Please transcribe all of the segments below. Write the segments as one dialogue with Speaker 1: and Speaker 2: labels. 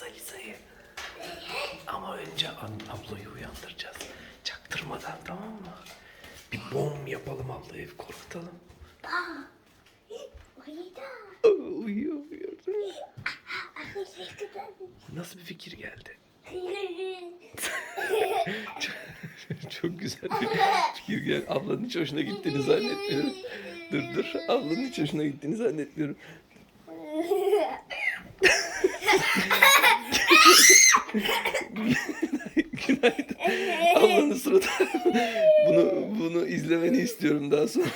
Speaker 1: uyandıracağız Alisa'yı. Ama önce an- ablayı uyandıracağız. Çaktırmadan tamam mı? Bir bom yapalım ablayı korkutalım.
Speaker 2: Uyudu.
Speaker 1: Aa, uyuyor uyuyor. Nasıl bir fikir geldi? Çok güzel bir fikir geldi. Ablanın hiç hoşuna gittiğini zannetmiyorum. Dur dur. Ablanın hiç hoşuna gittiğini zannetmiyorum. Günaydın. Ablanın suratı. bunu bunu izlemeni istiyorum daha sonra.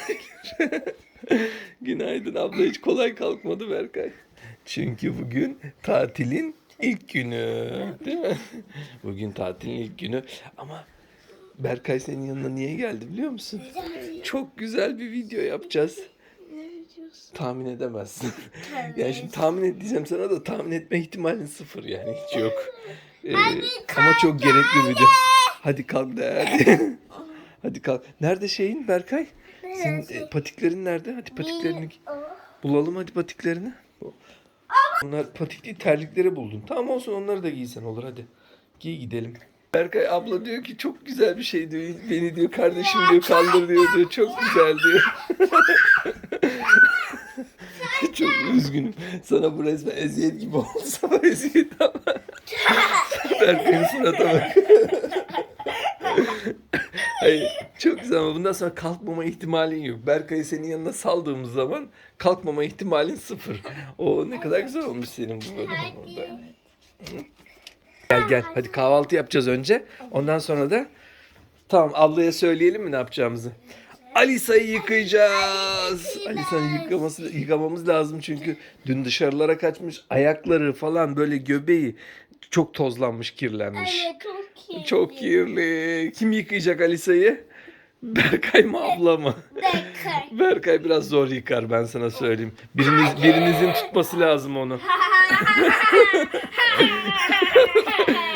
Speaker 1: Günaydın abla hiç kolay kalkmadı Berkay. Çünkü bugün tatilin ilk günü. Değil mi? Bugün tatilin ilk günü. Ama Berkay senin yanına niye geldi biliyor musun? Çok güzel bir video yapacağız. Tahmin edemezsin. yani şimdi tahmin et diyeceğim sana da tahmin etme ihtimalin sıfır yani hiç yok. Ee, ama çok gerekli bir video. Hadi kalk da hadi. hadi kalk. Nerede şeyin Berkay? Senin e, patiklerin nerede? Hadi patiklerini bulalım hadi patiklerini. Bunlar patik değil terlikleri buldun. Tamam olsun onları da giysen olur hadi. Giy gidelim. Berkay abla diyor ki çok güzel bir şey diyor. Beni diyor kardeşim diyor kaldır diyor diyor. Çok güzel diyor. çok üzgünüm. Sana bu resmen eziyet gibi oldu. Sana eziyet ama. Berkay'ın surata bak. Hayır, çok güzel ama bundan sonra kalkmama ihtimalin yok. Berkay'ı senin yanına saldığımız zaman kalkmama ihtimalin sıfır. O ne kadar güzel olmuş senin bu böyle orada. Gel gel hadi kahvaltı yapacağız önce. Ondan sonra da tamam ablaya söyleyelim mi ne yapacağımızı? Alisa'yı yıkayacağız. Alisa'yı yıkaması, yıkamamız lazım çünkü dün dışarılara kaçmış. Ayakları falan böyle göbeği çok tozlanmış, kirlenmiş.
Speaker 2: Evet çok iyi.
Speaker 1: Çok kirli. Kim yıkayacak Alisa'yı? Berkay mı abla mı?
Speaker 2: Bekar.
Speaker 1: Berkay biraz zor yıkar ben sana söyleyeyim. Biriniz, birinizin tutması lazım onu.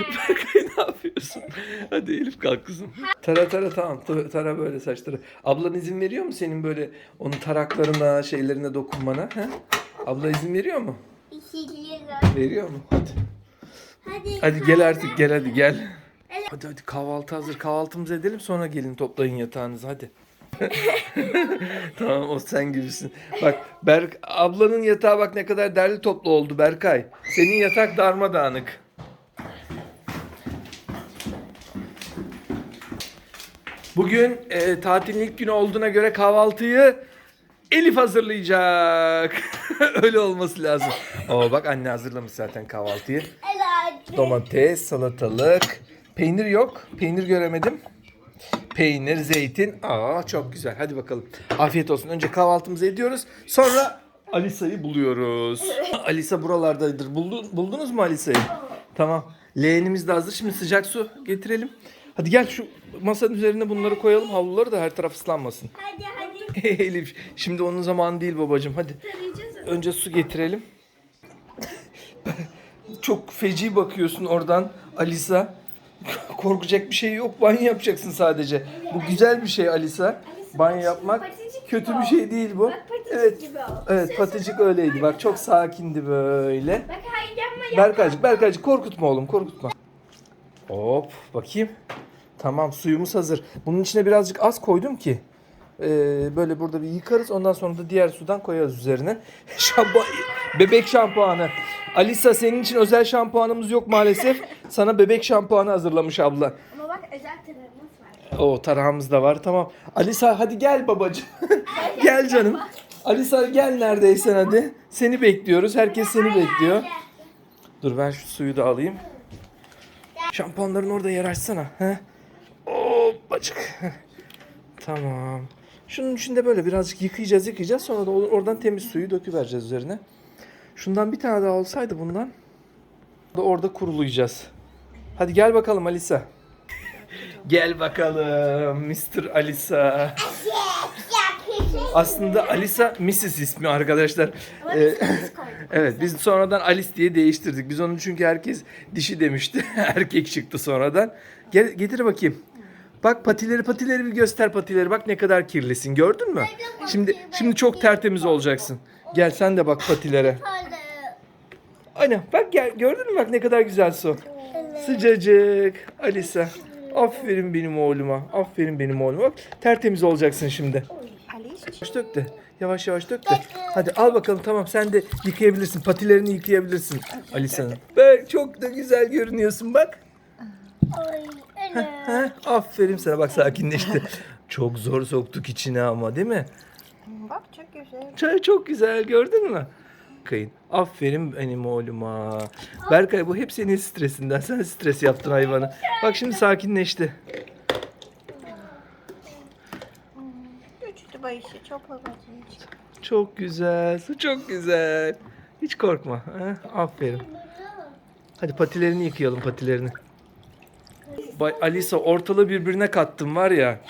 Speaker 1: Hadi Elif kalk kızım. Tara tara tamam. Tara, böyle saçları. Ablan izin veriyor mu senin böyle onun taraklarına, şeylerine dokunmana? He? Abla izin veriyor mu?
Speaker 2: İşiliyor.
Speaker 1: Veriyor mu? Hadi.
Speaker 2: Hadi.
Speaker 1: Hadi gel artık gel hadi gel. Hadi hadi kahvaltı hazır. Kahvaltımızı edelim sonra gelin toplayın yatağınızı hadi. tamam o sen gibisin. Bak Berk ablanın yatağı bak ne kadar derli toplu oldu Berkay. Senin yatak darmadağınık. Bugün e, tatilin ilk günü olduğuna göre kahvaltıyı Elif hazırlayacak. Öyle olması lazım. Oo bak anne hazırlamış zaten kahvaltıyı. Domates, salatalık. Peynir yok. Peynir göremedim. Peynir, zeytin. Aa çok güzel. Hadi bakalım. Afiyet olsun. Önce kahvaltımızı ediyoruz. Sonra Alisa'yı buluyoruz. Alisa buralardaydır. Buldun, buldunuz mu Alisa'yı? Tamam. Leğenimiz de hazır. Şimdi sıcak su getirelim. Hadi gel şu masanın üzerine bunları koyalım. Havluları da her taraf ıslanmasın.
Speaker 2: Hadi hadi.
Speaker 1: Elif şimdi onun zamanı değil babacığım. Hadi. Önce su getirelim. Çok feci bakıyorsun oradan Alisa. Korkacak bir şey yok. Banyo yapacaksın sadece. Bu güzel bir şey Alisa. Banyo yapmak kötü bir şey değil bu. Evet. Evet paticik öyleydi. Bak çok sakindi böyle.
Speaker 2: Bak hayır yapma yapma.
Speaker 1: Berkaycık Berkaycık korkutma oğlum korkutma. Hop bakayım. Tamam suyumuz hazır. Bunun içine birazcık az koydum ki. Ee, böyle burada bir yıkarız. Ondan sonra da diğer sudan koyarız üzerine. Şampuan, bebek şampuanı. Alisa senin için özel şampuanımız yok maalesef. Sana bebek şampuanı hazırlamış abla.
Speaker 2: Ama bak özel tarafımız var.
Speaker 1: O tarağımız da var tamam. Alisa hadi gel babacığım. gel canım. Alisa gel neredeysen hadi. Seni bekliyoruz. Herkes seni bekliyor. Dur ben şu suyu da alayım. Şampuanların orada yer açsana. He? Heh. Tamam. Şunun içinde böyle birazcık yıkayacağız yıkayacağız. Sonra da oradan temiz suyu döküvereceğiz üzerine. Şundan bir tane daha olsaydı bundan. Da orada kurulayacağız. Hadi gel bakalım Alisa. Gel bakalım Mr. Alisa. Aslında Alisa Mrs. ismi arkadaşlar. Ee, evet biz sonradan Alice diye değiştirdik. Biz onu çünkü herkes dişi demişti. Erkek çıktı sonradan. Gel, getir bakayım. Bak patileri patileri bir göster patileri. Bak ne kadar kirlisin. Gördün mü? Şimdi şimdi çok tertemiz olacaksın. Gel sen de bak patilere. Aynen bak gel, gördün mü bak ne kadar güzel su. Sıcacık. Alisa. Aferin benim oğluma. Aferin benim oğluma. Bak tertemiz olacaksın şimdi. Yavaş dök de. Yavaş yavaş dök de. Hadi al bakalım tamam sen de yıkayabilirsin. Patilerini yıkayabilirsin Alisa'nın. Bak çok da güzel görünüyorsun bak. Ha, aferin sana bak sakinleşti. çok zor soktuk içine ama değil mi?
Speaker 3: Bak çok güzel.
Speaker 1: Çay çok güzel gördün mü? Kayın. Aferin benim oğluma. Berkay bu hep senin stresinden. Sen stres yaptın hayvanı. Bak şimdi sakinleşti.
Speaker 3: Üçtü bayışı çok babacığım.
Speaker 1: Çok güzel. Su çok güzel. Hiç korkma. Aferin. Hadi patilerini yıkayalım patilerini. Bay Alisa ortalığı birbirine kattım var ya.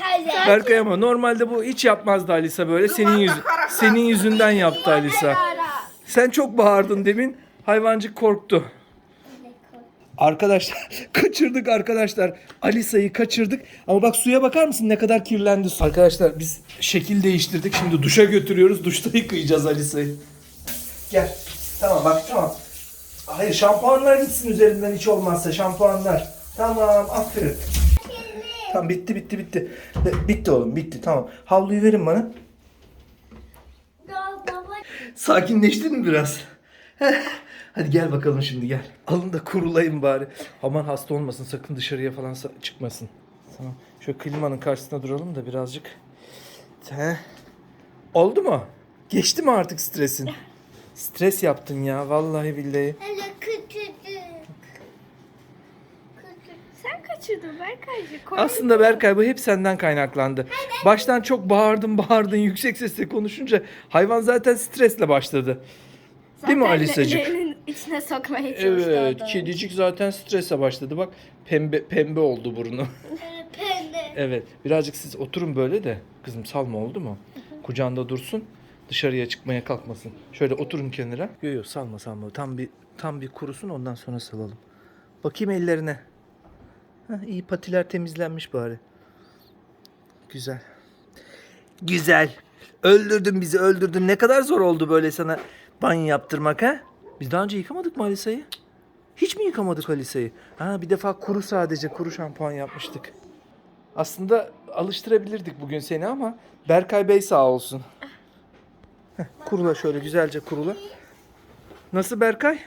Speaker 1: Berkay ama normalde bu hiç yapmazdı Alisa böyle. Senin yüz senin yüzünden yaptı Alisa. Sen çok bağırdın demin. Hayvancık korktu. Arkadaşlar kaçırdık arkadaşlar. Alisa'yı kaçırdık. Ama bak suya bakar mısın ne kadar kirlendi su. Arkadaşlar biz şekil değiştirdik. Şimdi duşa götürüyoruz. Duşta yıkayacağız Alisa'yı. Gel. Tamam bak tamam. Hayır şampuanlar gitsin üzerinden hiç olmazsa şampuanlar. Tamam aferin. Tamam bitti bitti bitti. Bitti oğlum bitti tamam. Havluyu verin bana. Sakinleştin mi biraz? Hadi gel bakalım şimdi gel. Alın da kurulayın bari. Aman hasta olmasın sakın dışarıya falan çıkmasın. Tamam. Şöyle klimanın karşısında duralım da birazcık. He. Oldu mu? Geçti mi artık stresin? Stres yaptın ya vallahi billahi.
Speaker 3: Kaçırdın Berkaycı.
Speaker 1: Aslında Berkay bu hep senden kaynaklandı. Baştan çok bağırdın bağırdın yüksek sesle konuşunca hayvan zaten stresle başladı. Değil mi Alisacık?
Speaker 3: içine sokmaya çalıştı.
Speaker 1: Evet, kedicik zaten strese başladı. Bak pembe pembe oldu burnu.
Speaker 2: Pembe.
Speaker 1: evet, birazcık siz oturun böyle de. Kızım salma oldu mu? Kucağında dursun. Dışarıya çıkmaya kalkmasın. Şöyle oturun kenara. Yok yok salma salma. Tam bir tam bir kurusun ondan sonra salalım. Bakayım ellerine. Heh, iyi patiler temizlenmiş bari. Güzel. Güzel. Öldürdün bizi öldürdün. Ne kadar zor oldu böyle sana banyo yaptırmak ha? Biz daha önce yıkamadık mı Alisa'yı? Hiç mi yıkamadık Alisa'yı? Ha bir defa kuru sadece kuru şampuan yapmıştık. Aslında alıştırabilirdik bugün seni ama Berkay Bey sağ olsun. Heh, kurula şöyle güzelce kurula. Nasıl Berkay?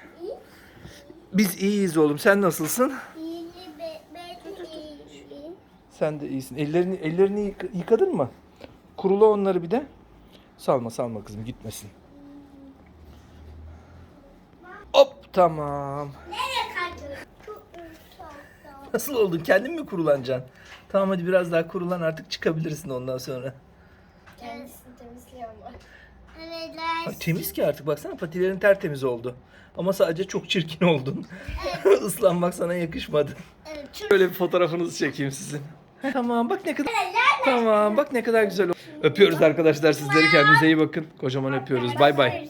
Speaker 1: Biz iyiyiz oğlum. Sen nasılsın?
Speaker 2: İyi be. Ben de iyiyim.
Speaker 1: Sen de iyisin. Ellerini ellerini yık- yıkadın mı? Kurula onları bir de. Salma salma kızım gitmesin. Hop tamam.
Speaker 2: Nereye? Çok.
Speaker 1: Nasıl oldun? Kendin mi kurulanacaksın? Tamam hadi biraz daha kurulan artık çıkabilirsin ondan sonra.
Speaker 2: Kendisini temizliyor ama. Evet.
Speaker 1: Ay, temiz ki artık baksana patilerin tertemiz oldu. Ama sadece çok çirkin oldun. Islanmak sana yakışmadı.
Speaker 2: Evet.
Speaker 1: Şöyle bir fotoğrafınızı çekeyim sizin. Tamam bak ne kadar Tamam bak ne kadar güzel oldu. Öpüyoruz arkadaşlar sizleri kendinize iyi bakın. Kocaman öpüyoruz. Bay bay.